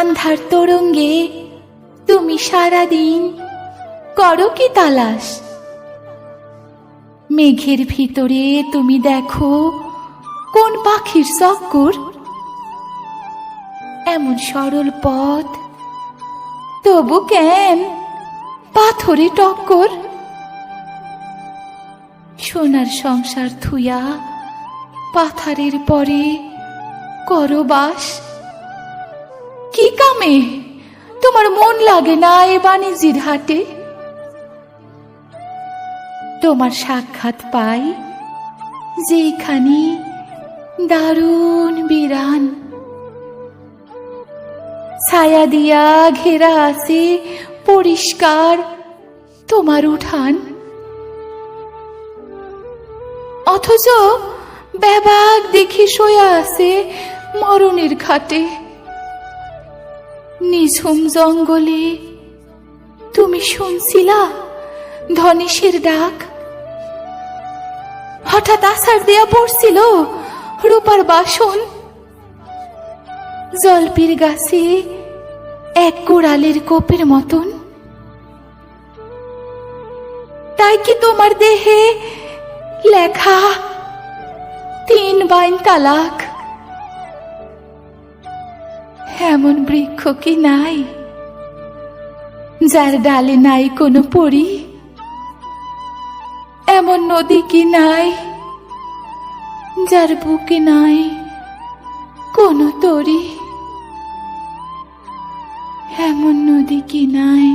আন্ধার তরঙ্গে তুমি সারাদিন করো কি তালাশ? মেঘের ভিতরে তুমি দেখো কোন পাখির চক্কর? এমন সরল পথ। তবু কেন পাথরে টক্কর? সোনার সংসার থুয়া পাথারের পরে করো বাস। কি কামে? তোমার মন লাগে না এ বাণিজ্যির হাটে? তোমার সাক্ষাৎ পাই যেখানে দারুণ বিরান। ছায়া দিয়া ঘেরা আছে পরিষ্কার তোমার উঠান। অথচ ব্যাবাক দেখি শোয়া আছে মরণের ঘাটে। নিঝুম জঙ্গলে তুমি শুনছিলা ধনেশের ডাক? হঠাৎ আসার দেয়া পড়ছিল রূপার বাসন। জলপির গাছে এক কোড়ালের কোপের মতন। তাই কি তোমার দেহে লেখা তিন বাইন তালাক এমন বৃক্ষ কি নাই? যার ডালে নাই কোনো পরি? এমন নদী কি নাই? যার বুকে নাই কোনো তরি? এমন নদী কি নাই?